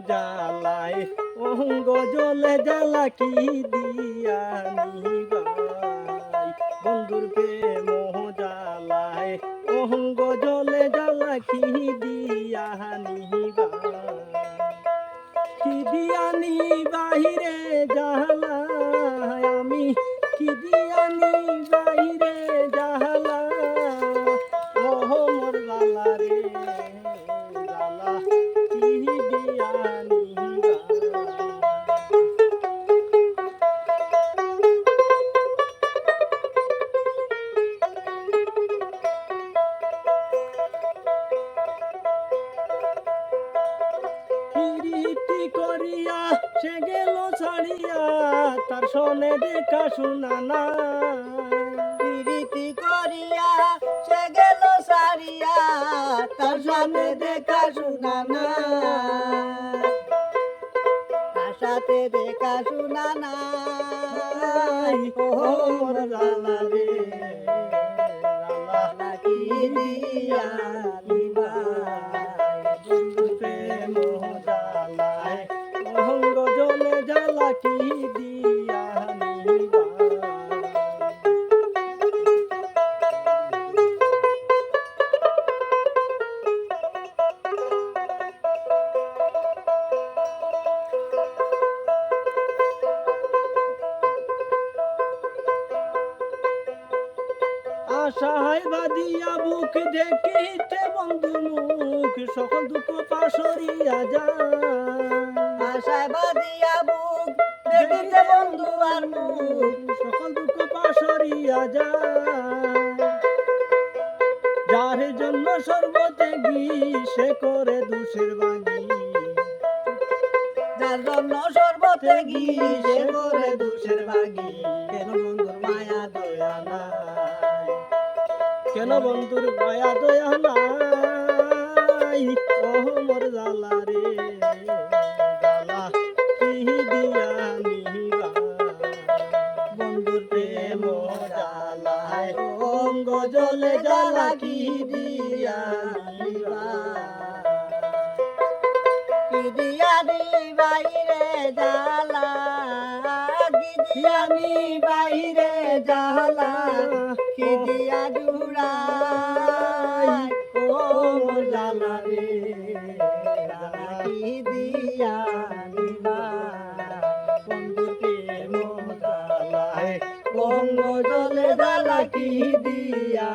জ্বালায় অঙ্গ জলে জ্বালা কি দিয়া নিবাই। বন্ধুর প্রেম জ্বালায় অঙ্গ জলে জ্বালা কি দিয়া নিবাই। কি দিয়ানি বাহিরে জাহালা আমি কি বাহিরে করিয়া সে গেল ছাড়িয়া তার সনে দেখা শোনা না প্রীতি করিয়া সে গেল সারিয়া তার সাথে দেখা শোনা না তার সাথে দেখা শোনা না ও মোর লালা রে লালা কি দিয়া আশায় বাদিয়া বুক দেখিতে বন্ধু মুখ সকল দুঃখ পাশরিয়া যায়। আশায় বাদিয়া বুক দেখিতে বন্ধু আর মুখ সকল দুঃখ পাশরিয়া যায়। যার জন্য সর্বত্যাগী সে করে দোষের বাগি যার জন্য সর্বতে গিয়ে করে দোষের বাগি কেন বন্ধুর মায়া কেন বন্ধুর মায়া দয়া নাই ও মোর জালা রে জালা কি দিয়া নিবা? বন্ধুর প্রেম জালায় অঙ্গ জলে জ্বালা কি দিয়া নিবা? কি দিয়া দি বাইরে জালা কি দিয়া নি বাইরে জালা কি দিয়া দিয়া নিবা বন্ধুর মোদালায় জালায় জলে দালা কি দিয়া